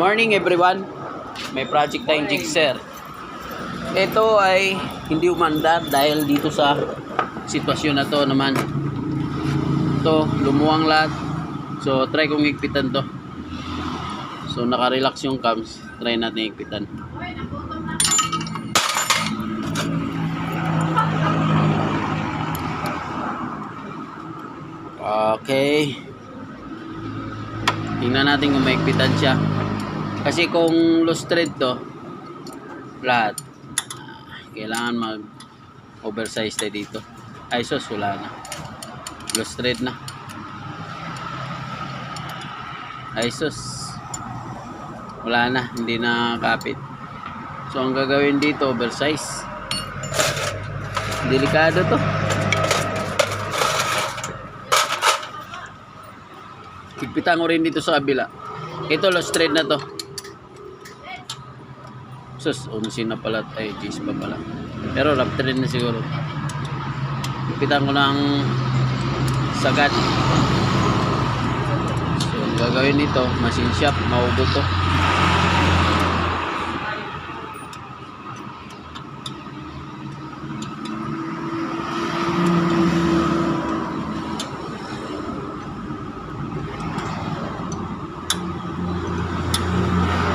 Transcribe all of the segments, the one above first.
Morning everyone. May project tayong jigsaw. Ito ay hindi umandar dahil dito sa sitwasyon na to naman. Ito, lumuwang lahat. So, try kong higpitan to. So, naka-relax yung cams. Try natin higpitan. Okay. Tingnan natin kung maigpitan siya. Kasi kung loose thread to, lahat, kailangan mag oversize tayo dito. Ay, sus, wala na. Loose thread na. Ay, sus. Wala na, hindi na kapit. So, ang gagawin dito, oversize. Delikado to. Higpitan ko rin dito sa kabila. Ito, lost thread na to. Sus, unsin na pala. Ay, cheese pa pala. Pero lap thread na siguro. Higpitan ko ng sagat. So, gagawin nito, machine shop, maugot to.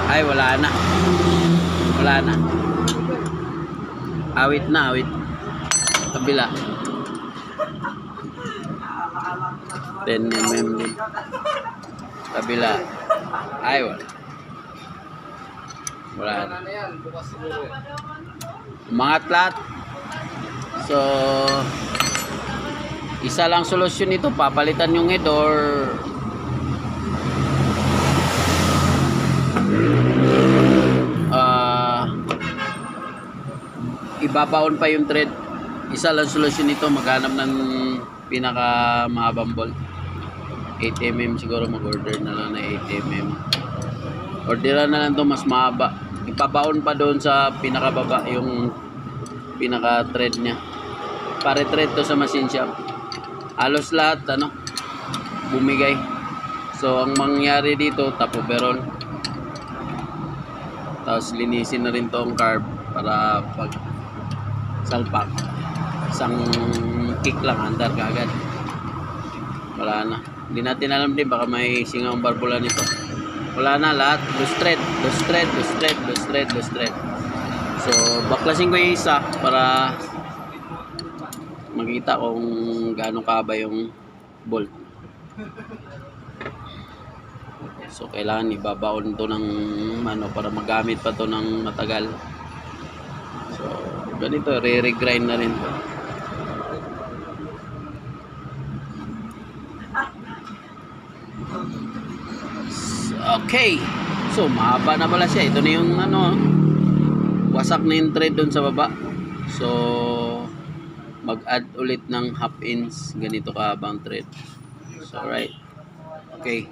Ay, wala na. Wala na. Awit na, awit. Kabila. 10 mm din. Kabila. Ay, wala. Wala na. Umangat lahat. So, isa lang solusyon nito. Papalitan yung head or ibabaon pa yung thread. Isa lang solusyon nito maghanap ng pinaka mahabang bolt. 8mm siguro mag order na lang na 8mm orderan na lang to mas mahaba. Ipabaon pa doon sa pinakababa yung pinaka thread nya pare thread to sa machine shop. Halos lahat ano bumigay. So ang mangyari dito top overall tapos linisin na rin tong carb para pag salpak. Isang kick lang, andar kagad. Wala na. Hindi natin alam din, baka may singang barbula nito. Wala na lahat. Loose thread, loose thread, loose thread, loose thread, loose thread. So, baklasin ko yung isa para makita kung gaano kaba yung bolt. So kailangan ibabaon to ng ano para magamit pa to ng matagal. Ganito re-regrind na rin to. Okay. So mahaba na pala siya. Ito na yung ano wasak na yung thread doon sa baba. So mag-add ulit ng half inch ganito kahabang thread. So right. Okay.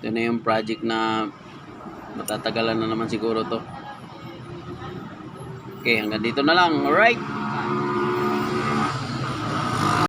Ito na yung project na matatagalan na naman siguro to. Okay, hanggang dito na lang. Alright.